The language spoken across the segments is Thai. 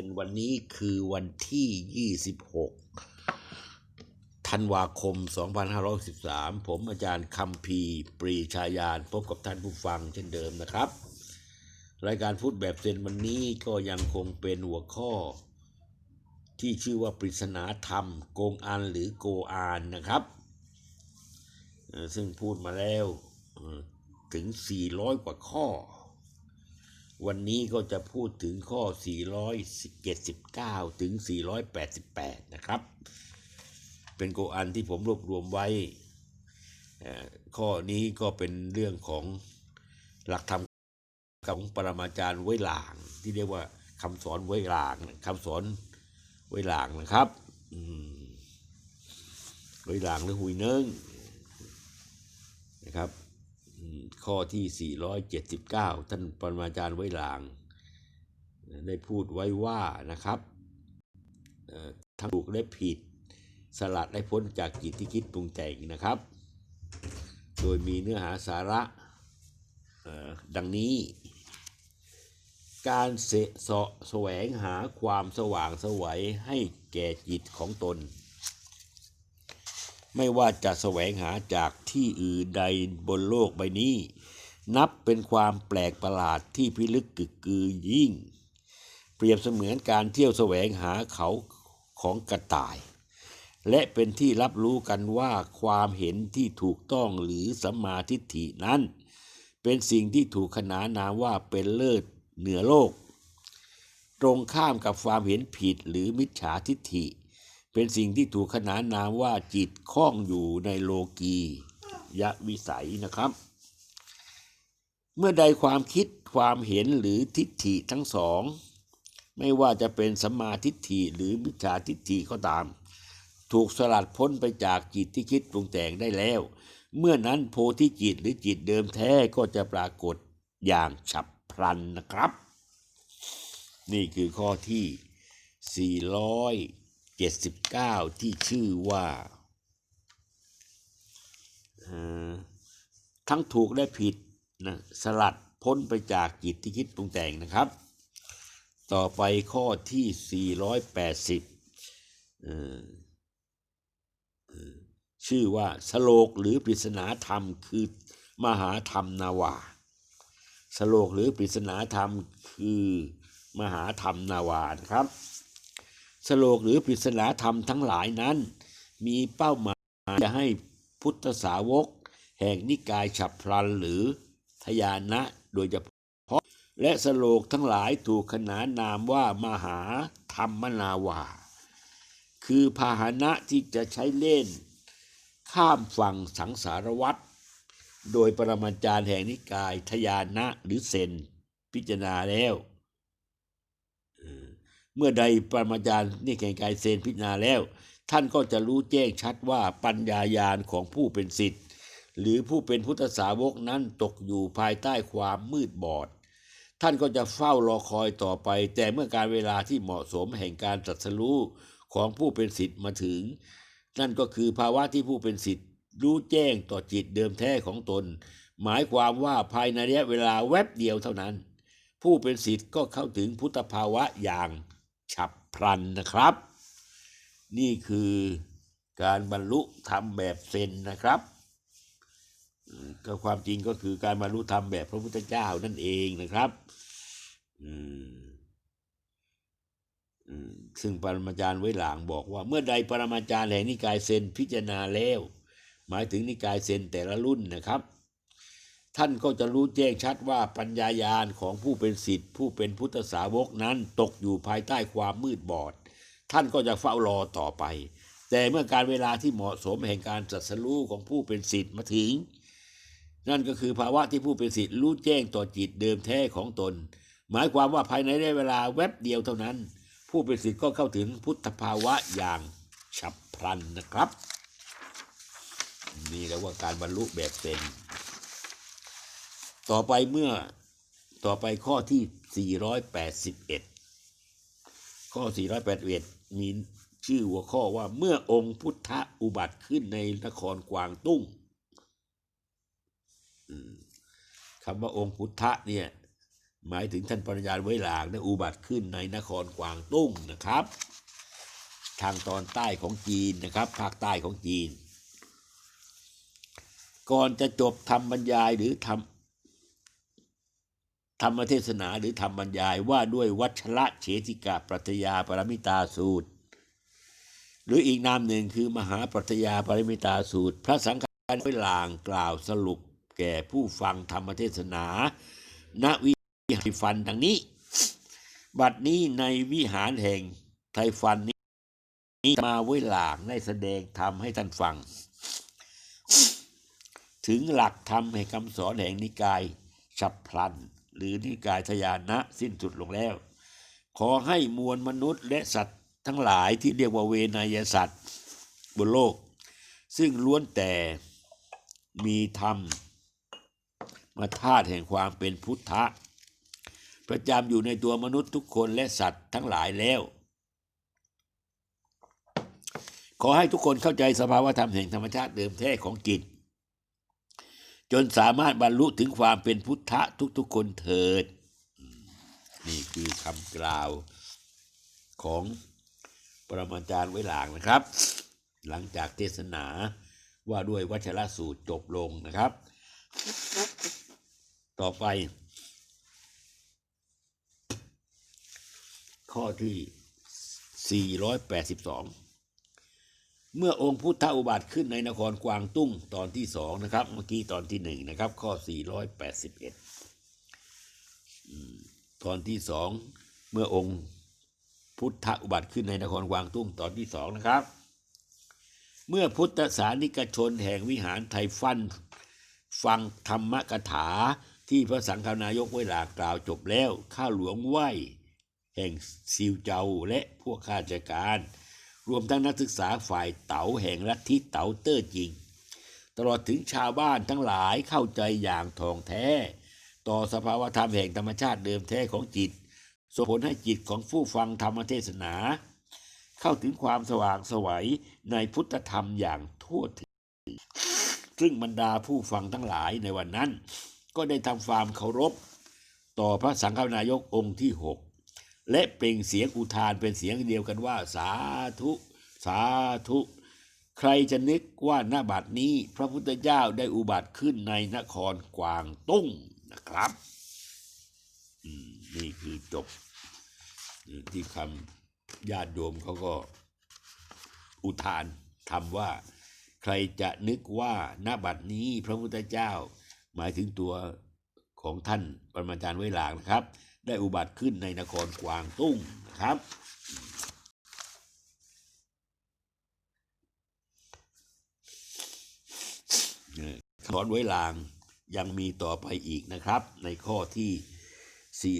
เป็นวันนี้คือวันที่ 26 ธันวาคม 2513 ผมอาจารย์คำพีปรีชายาน พบกับท่านผู้ฟังเช่นเดิมนะครับ รายการพูดแบบเซนวันนี้ก็ยังคงเป็นหัวข้อ ที่ชื่อว่าปริศนาธรรม โกงอันหรือโกอานนะครับ ซึ่งพูดมาแล้วถึง 400 กว่าข้อ วันนี้ก็จะพูดถึงข้อ 479 ถึง 488 นะครับ เป็นโกอันที่ผมรวบรวมไว้ ข้อนี้ก็เป็นเรื่องของหลักธรรมของปรมาจารย์ไว้หลาง ที่เรียกว่าคำสอนไว้หลางคำสอนไว้หลางนะครับไว้หลางหรือหุยเนิ้งนะครับ ข้อที่ 479 ท่านปรมาจารย์ไว้หลาง ได้พูดไว้ว่านะครับทั้งถูกและผิดสลัดได้พ้นจากจิตที่คิดปรุงแต่งนะครับ โดยมีเนื้อหาสาระดังนี้ การเสาะแสวงหาความสว่างสวัยให้แก่จิตของตน ไม่ว่าจะแสวงหาจากที่อื่นใดบนโลกใบนี้ นับเป็นความแปลกประหลาดที่พิลึกกึกกือยิ่ง เปรียบเสมือนการเที่ยวแสวงหาเขาของกระต่าย และเป็นที่รับรู้กันว่าความเห็นที่ถูกต้องหรือสัมมาทิฏฐินั้น เป็นสิ่งที่ถูกขนานนามว่าเป็นเลิศเหนือโลก ตรงข้ามกับความเห็นผิดหรือมิจฉาทิฏฐิ เป็นสิ่งที่ถูกขนานนามว่าจิตคล้องอยู่ในโลกียะวิสัยนะครับ เมื่อใดความคิดความเห็นหรือทิฏฐิทั้งสอง ไม่ว่าจะเป็นสัมมาทิฏฐิหรือมิจฉาทิฏฐิก็ตาม ถูกสลัดพ้นไปจากจิตที่คิดปรุงแต่งได้แล้ว เมื่อนั้นโพธิจิตหรือจิตเดิมแท้ก็จะปรากฏอย่างฉับพลันนะครับ นี่คือข้อที่ 79 ที่ชื่อว่า ทั้งถูกและผิดนะสลัดพ้นไปจากจิตที่คิดปรุงแต่งนะครับ ต่อไปข้อที่ 480เอ่อเอ่อชื่อว่าสโลกหรือปริศนาธรรมคือมหาธรรมนาวาสโลกหรือปริศนาธรรมคือมหาธรรมนาวานะครับ สโลกหรือปริศนาธรรมทั้งหลายนั้น มีเป้าหมายจะให้พุทธสาวก แห่งนิกายฉับพลันหรือทยานะโดยเฉพาะ และสโลกทั้งหลายถูกขนานนามว่ามหาธรรมนาวา คือพาหนะที่จะใช้เล่น ข้ามฝั่งสังสารวัฏโดยปรมาจารย์แห่งนิกายทยานะหรือเซนพิจารณาแล้ว เมื่อใดปรมาจารย์นี่แห่งกายเซนพิจารณาแล้ว ท่านก็จะรู้แจ้งชัดว่าปัญญายาณของผู้เป็นสิทธิ์หรือผู้เป็นพุทธสาวกนั้นตกอยู่ภายใต้ความมืดบอด ท่านก็จะเฝ้ารอคอยต่อไป แต่เมื่อการเวลาที่เหมาะสมแห่งการตรัสรู้ของผู้เป็นสิทธิ์มาถึง นั่นก็คือภาวะที่ผู้เป็นสิทธิ์รู้แจ้งต่อจิตเดิมแท้ของตน หมายความว่าภายในระยะเวลาแวบเดียวเท่านั้น ผู้เป็นสิทธิ์ก็เข้าถึงพุทธภาวะอย่าง ฉับพลันนะครับ นี่คือการบรรลุธรรมแบบเซนนะครับก็ความจริงก็คือการบรรลุธรรมแบบพระพุทธเจ้านั่นเองนะครับซึ่งปรมาจารย์ไว้หลางบอกว่า เมื่อใดปรมาจารย์แห่งนิกายเซนพิจารณาแล้ว หมายถึงนิกายเซนแต่ละรุ่นนะครับ ท่านก็จะรู้แจ้งชัดว่าปัญญายาณของผู้เป็นสิทธิ์ ผู้เป็นพุทธสาวกนั้นตกอยู่ภายใต้ความมืดบอด ท่านก็จะเฝ้ารอต่อไป แต่เมื่อการเวลาที่เหมาะสมแห่งการตรัสรู้ของผู้เป็นสิทธิ์มาถึง นั่นก็คือภาวะที่ผู้เป็นสิทธิ์รู้แจ้งต่อจิตเดิมแท้ของตน หมายความว่าภายในระยะเวลาแวบเดียวเท่านั้น ผู้เป็นสิทธิ์ก็เข้าถึงพุทธภาวะอย่างฉับพลันนะครับ นี่เรียกว่าการบรรลุแบบเต็ม ต่อไปเมื่อต่อไปข้อที่ 481 ข้อ 481 มีชื่อหัวข้อว่าเมื่อองค์พุทธอุบัติขึ้นในนครกวางตุ้งคำว่าองค์พุทธเนี่ยหมายถึงท่านปริญญาไว้หลางได้อุบัติขึ้นในนครกวางตุ้งนะครับ ทางตอนใต้ของจีนนะครับ ภาคใต้ของจีน ก่อนจะจบธรรมบรรยายหรือธรรม ธรรมเทศนาหรือธรรมบรรยายว่าด้วยวัชระเฉติกาปรัตยาปรมิตาสูตร หรืออีกนามหนึ่งคือมหาปรัตยาปรมิตาสูตร พระสังฆาธิลางกล่าวสรุปแก่ผู้ฟังธรรมเทศนาณวิหารฟันดังนี้ บัดนี้ในวิหารแห่งไทฟันนี้มาไว้หลางได้แสดงธรรมให้ท่านฟัง ถึงหลักธรรมแห่งคำสอนแห่งนิกายฉับพลัน หรือนิกายทยานะสิ้นสุดลงแล้ว ขอให้มวลมนุษย์และสัตว์ทั้งหลายที่เรียกว่าเวนยสัตว์บนโลก ซึ่งล้วนแต่มีธรรม มาธาตุแห่งความเป็นพุทธะ ประจำอยู่ในตัวมนุษย์ทุกคนและสัตว์ทั้งหลายแล้ว ขอให้ทุกคนเข้าใจสภาวธรรมแห่งธรรมชาติเดิมแท้ของจิต จนสามารถบรรลุถึงความเป็นพุทธะทุกๆคนเถิด นี่คือคำกล่าวของปรมาจารย์ไว้หลางนะครับ หลังจากเทศนาว่าด้วยวัชรสูตรจบลงนะครับ ต่อไป ข้อที่ 482 เมื่อองค์พุทธอุบัติขึ้นในนครกวางตุ้งตอนที่สองนะครับ เมื่อกี้ตอนที่หนึ่งนะครับ ข้อ 481อืมตอนที่สองเมื่อองค์พุทธอุบัติขึ้นในนครกวางตุ้งตอนที่สองนะครับ เมื่อพุทธสานิกชนแห่งวิหารไทฟันฟังธรรมกถาที่พระสังฆนายกไว้หลากล่าวจบแล้ว ข้าหลวงไหวแห่งซิวเจ้าและพวกข้าราชการ รวมทั้งนักศึกษาฝ่ายเต๋าแห่งลัฐทธิเต๋าเตอร์จริง ตลอดถึงชาวบ้านทั้งหลายเข้าใจอย่างทองแท้ ต่อสภาวธรรมแห่งธรรมชาติเดิมแท้ของจิตส่งผลให้จิตของผู้ฟังธรรมเทศนา เข้าถึงความสว่างสวัยในพุทธธรรมอย่างทั่วถึง ซึ่งบรรดาผู้ฟังทั้งหลายในวันนั้น ก็ได้ทำความเคารพ ต่อพระสังฆนายกองค์ที่หก และเปล่งเสียงอุทานเป็นเสียงเดียวกันว่า สาธุ สาธุ ใครจะนึกว่าหน้าบัดนี้ พระพุทธเจ้าได้อุบัติขึ้นในนครกวางตุ้งนะครับนี่คือจบ ที่คำญาติโยมเขาก็อุทานคำว่า ใครจะนึกว่าหน้าบัดนี้พระพุทธเจ้า หมายถึงตัวของท่านปรมาจารย์ไวหลางนะครับ ได้อุบัติขึ้นในนครกวางตุ้งนะครับสอนไว้ลางยังมีต่อไปอีกนะครับ ในข้อที่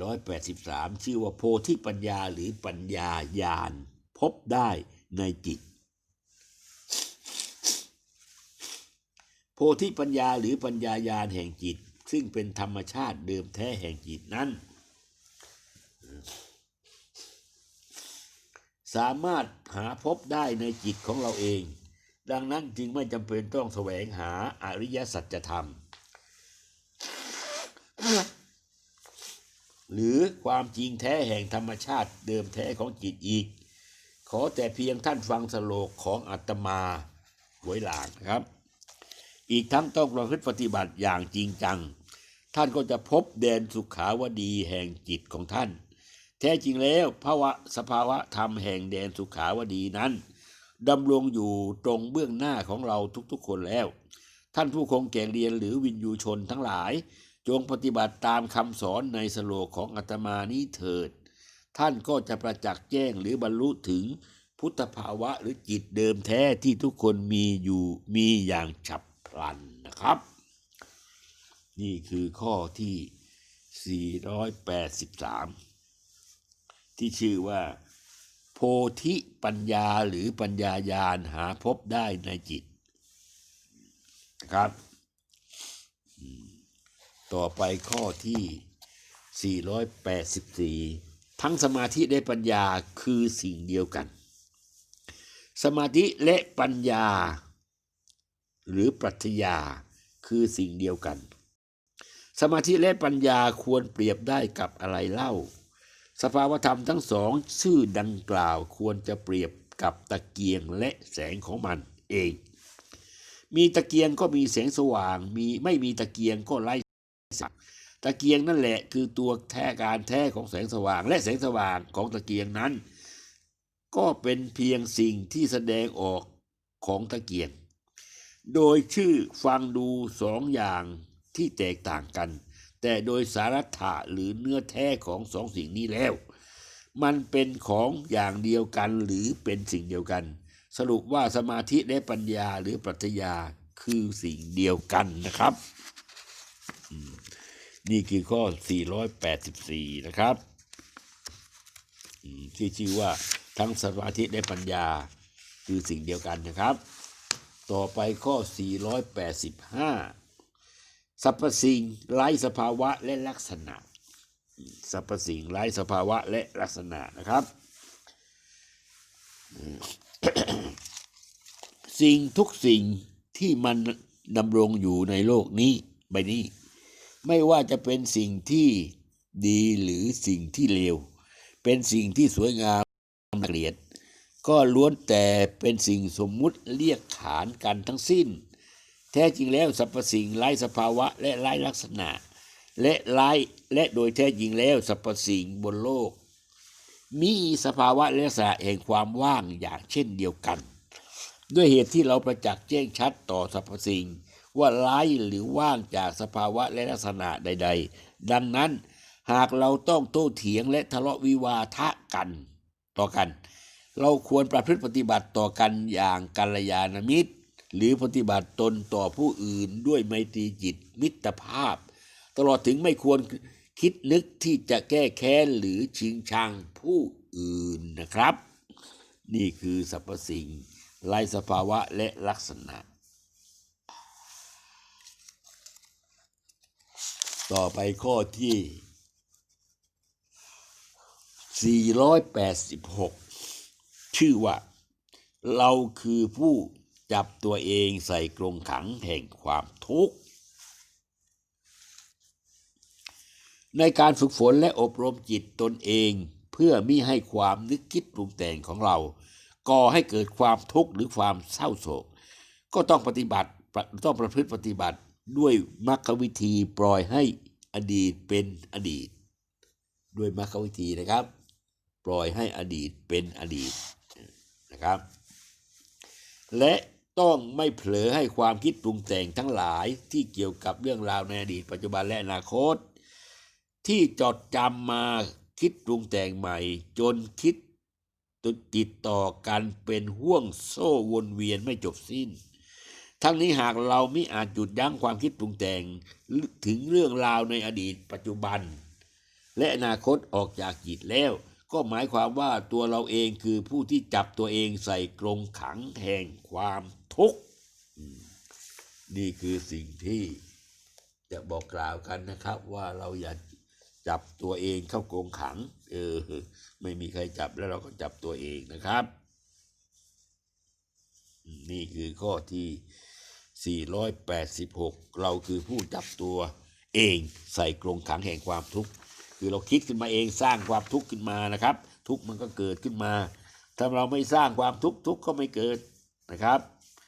483 ชื่อว่าโพธิปัญญาหรือปัญญาญาณพบได้ในจิต โพธิปัญญาหรือปัญญาญาณแห่งจิต ซึ่งเป็นธรรมชาติเดิมแท้แห่งจิตนั้น สามารถหาพบได้ในจิตของเราเอง ดังนั้นจึงไม่จำเป็นต้องแสวงหาอริยสัจธรรม หรือความจริงแท้แห่งธรรมชาติเดิมแท้ของจิตอีก ขอแต่เพียงท่านฟังสโลกของอาตมาไว้หลางครับ อีกทั้งต้องประพฤติปฏิบัติอย่างจริงจัง ท่านก็จะพบแดนสุขาวดีแห่งจิตของท่าน ท้จริงแล้วภาวะสภาวะธรรมแห่งแดนสุขาวดีนั้นดำรงอยู่ตรงเบื้องหน้าของเราทุกๆคนแล้ว ท่านผู้คงแก่เรียนหรือวินยูชนทั้งหลาย จงปฏิบัติตามคำสอนในสโลกของอาตมานี้เถิด ท่านก็จะประจักษ์แจ้งหรือบรรลุถึงพุทธภาวะหรือจิตเดิมแท้ที่ทุกคนมีอยู่มีอย่างฉับพลันนะครับ นี่คือข้อที่ 483 ที่ชื่อว่า โพธิปัญญาหรือปัญญาญาณหาพบได้ในจิตนะครับ ต่อไปข้อที่ 484 ทั้งสมาธิและปัญญาคือสิ่งเดียวกัน สมาธิและปัญญา หรือปรัชญาคือสิ่งเดียวกัน สมาธิและปัญญาควรเปรียบได้กับอะไรเล่า สภาวธรรมทั้งสองชื่อดังกล่าวควรจะเปรียบกับตะเกียงและแสงของมันเอง มีตะเกียงก็มีแสงสว่าง มีไม่มีตะเกียงก็ไร้แสงตะเกียงนั่นแหละคือตัวแท้การแท้ของแสงสว่าง และแสงสว่างของตะเกียงนั้น ก็เป็นเพียงสิ่งที่แสดงออกของตะเกียง โดยชื่อฟังดูสองอย่างที่แตกต่างกัน แต่โดยสาระถะหรือเนื้อแท้ของสองสิ่งนี้แล้ว มันเป็นของอย่างเดียวกันหรือเป็นสิ่งเดียวกัน สรุปว่าสมาธิและปัญญาหรือปรัชญาคือสิ่งเดียวกันนะครับ นี่คือข้อ 484 นะครับที่ชื่อว่าทั้งสมาธิและปัญญาคือสิ่งเดียวกันนะครับ ต่อไปข้อ 485 สรรพสิ่งไร้สภาวะและลักษณะสรรพสิ่งไร้สภาวะและลักษณะนะครับ สิ่งทุกสิ่งที่มันดำรงอยู่ในโลกนี้ใบนี้ ไม่ว่าจะเป็นสิ่งที่ดีหรือสิ่งที่เลว เป็นสิ่งที่สวยงามน่าเกลียด ก็ล้วนแต่เป็นสิ่งสมมุติเรียกขานกันทั้งสิ้น แท้จริงแล้วสรรพสิ่งไร้สภาวะและไร้ลักษณะ และไร้และโดยแท้จริงแล้วสรรพสิ่งบนโลก มีสภาวะและลักษณะแห่งความว่างอย่างเช่นเดียวกัน ด้วยเหตุที่เราประจักษ์แจ้งชัดต่อสรรพสิ่ง ว่าไร้หรือว่างจากสภาวะและลักษณะใด ๆ ดังนั้นหากเราต้องโต้เถียงและทะเลาะวิวาทะกันต่อกัน เราควรประพฤติปฏิบัติต่อกันอย่างกัลยาณมิตร หรือปฏิบัติตนต่อผู้อื่นด้วยไมตรีจิตมิตรภาพ ตลอดถึงไม่ควรคิดนึกที่จะแก้แค้นหรือชิงชังผู้อื่นนะครับ นี่คือสรรพสิ่งไร้สภาวะและลักษณะ ต่อไปข้อที่ 486 ชื่อว่า เราคือผู้ จับตัวเองใส่กรงขังแห่งความทุกข์ ในการฝึกฝนและอบรมจิตตนเองเพื่อมิให้ความนึกคิดปรุงแต่งของเรา ก่อให้เกิดความทุกข์หรือความเศร้าโศก ก็ต้องปฏิบัติต้องประพฤติปฏิบัติด้วยมรรควิธีปล่อยให้อดีตเป็นอดีต ด้วยมรรควิธีนะครับ ปล่อยให้อดีตเป็นอดีตนะครับ และ ต้องไม่เผลอให้ความคิดปรุงแต่งทั้งหลายที่เกี่ยวกับเรื่องราวในอดีตปัจจุบันและอนาคต ที่จดจำมาคิดปรุงแต่งใหม่ จนคิดติดต่อกันเป็นห่วงโซ่วนเวียนไม่จบสิ้น ทั้งนี้หากเราไม่อาจหยุดยั้งความคิดปรุงแต่งถึงเรื่องราวในอดีตปัจจุบัน และอนาคตออกจากจิตแล้ว ก็หมายความว่าตัวเราเองคือผู้ที่จับตัวเองใส่กรงขังแห่งความทุกข์นี่คือสิ่งที่จะบอกกล่าวกันนะครับ ว่าเราอย่าจับตัวเองเข้ากรงขัง เออ ไม่มีใครจับแล้วเราก็จับตัวเองนะครับ นี่คือข้อที่ 486 เราคือผู้จับตัวเองใส่กรงขังแห่งความทุกข์ คือเราคิดขึ้นมาเองสร้างความทุกข์ขึ้นมานะครับ ทุกข์มันก็เกิดขึ้นมา ถ้าเราไม่สร้างความทุกข์ทุกข์ก็ไม่เกิดนะครับ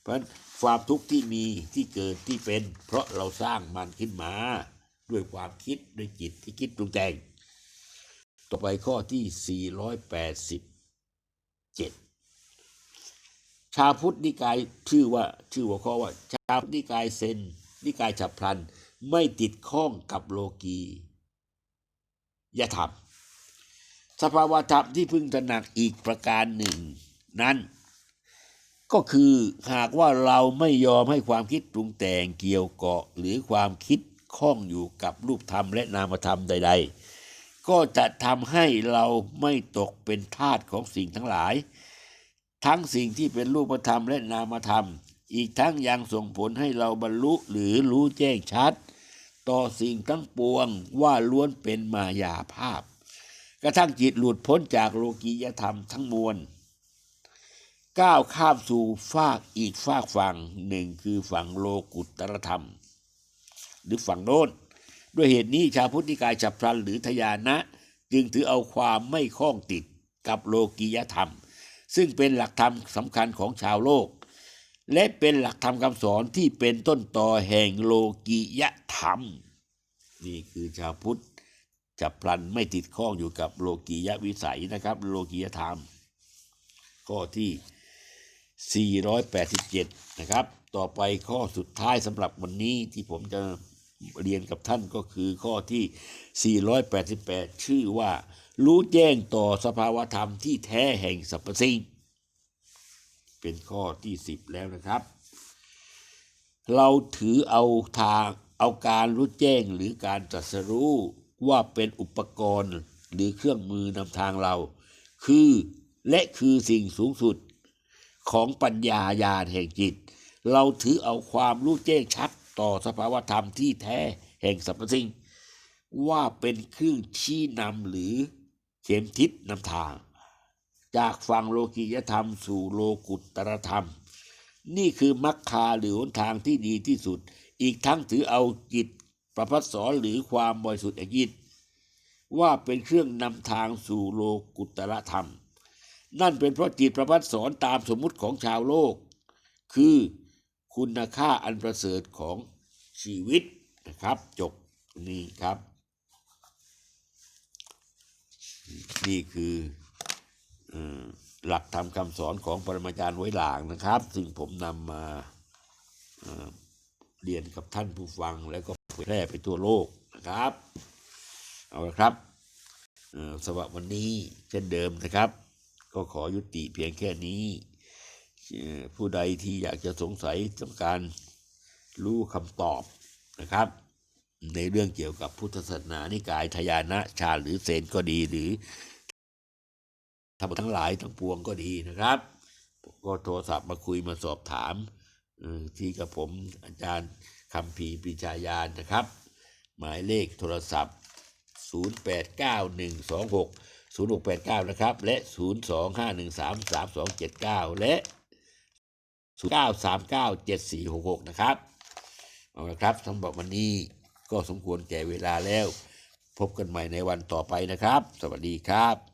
เพราะฉะนั้นความทุกข์ที่มีที่เกิดที่เป็น เพราะเราสร้างมันขึ้นมา ด้วยความคิดด้วยจิตที่คิดปรุงแต่ง ต่อไปข้อที่ 487 ชาวพุทธนิกายชื่อว่าชื่อหัวข้อว่า ชาวพุทธนิกายเซนนิกายฉับพลัน ไม่ติดข้องกับโลกี ยธรรมสภาวธรรมที่พึงตระหนักอีกประการหนึ่ง นั้น ก็คือหากว่าเราไม่ยอมให้ความคิดปรุงแต่งเกี่ยวเกาะ หรือความคิดข้องอยู่กับรูปธรรมและนามธรรมใด ๆ ก็จะทำให้เราไม่ตกเป็นทาสของสิ่งทั้งหลาย ทั้งสิ่งที่เป็นรูปธรรมและนามธรรม อีกทั้งยังส่งผลให้เราบรรลุหรือรู้แจ้งชัด ต่อสิ่งทั้งปวงว่าล้วนเป็นมายาภาพ กระทั่งจิตหลุดพ้นจากโลกียธรรมทั้งมวลก้าวข้ามสู่ฟากอีกฟากฝั่งหนึ่งคือฝั่งโลกุตตรธรรม หรือฝั่งโน้นด้วยเหตุนี้ชาวพุทธนิกายฉับพลันหรือทยานะ จึงถือเอาความไม่ข้องติดกับโลกียธรรม ซึ่งเป็นหลักธรรมสำคัญของชาวโลก และเป็นหลักธรรมคำสอนที่เป็นต้นต่อแห่งโลกียธรรม นี่คือชาวพุทธจับพลันไม่ติดข้องอยู่กับโลกียวิสัยนะครับ โลกียธรรม ข้อที่ 487 นะครับ ต่อไปข้อสุดท้ายสำหรับวันนี้ที่ผมจะเรียนกับท่านก็คือข้อที่ 488 ชื่อว่า รู้แจ้งต่อสภาวธรรมที่แท้แห่งสรรพสิ่ง เป็นข้อที่10แล้วนะครับ เราถือเอาทางเอาการรู้แจ้งหรือการตรัสรู้ว่าเป็นอุปกรณ์หรือเครื่องมือนำทางเรา คือและคือสิ่งสูงสุดของปัญญาญาณแห่งจิต เราถือเอาความรู้แจ้งชัดต่อสภาวธรรมที่แท้แห่งสรรพสิ่ง ว่าเป็นเครื่องชี้นำหรือเข็มทิศนำทาง จากฝั่งโลกียธรรมสู่โลกุตตรธรรม นี่คือมรรคาหรือหนทางที่ดีที่สุด อีกทั้งถือเอาจิตประพัสสอนหรือความบริสุทธิ์แห่งจิตว่าเป็นเครื่องนำทางสู่โลกุตตรธรรม นั่นเป็นเพราะจิตประพัสสอนตามสมมุติของชาวโลก คือคุณค่าอันประเสริฐของชีวิตนะครับ จบนี่ครับ นี่คือ หลักธรรมคำสอนของปรมาจารย์ไว้หลางนะครับ ซึ่งผมนำมาเเรียนกับท่านผู้ฟังแล้วก็เผยแพร่ไปทั่วโลกนะครับ เอาละครับสำหรับวันนี้เช่นเดิมนะครับ ก็ขอยุติเพียงแค่นี้ ผู้ใดที่อยากจะสงสัยต้องการรู้คำตอบนะครับ ในเรื่องเกี่ยวกับพุทธศาสนานิกายทยานะชาหรือเซนก็ดีหรือ ทำทั้งหลายทั้งปวงก็ดีนะครับ ก็โทรศัพท์มาคุยมาสอบถามที่กับผมอาจารย์คำพีปรีชาญาณนะครับ หมายเลขโทรศัพท์ 089126 0689 นะครับ และ 025133279 และ 09397466 นะครับ เอาละครับสำหรับวันนี้ก็สมควรแก่เวลาแล้ว พบกันใหม่ในวันต่อไปนะครับ สวัสดีครับ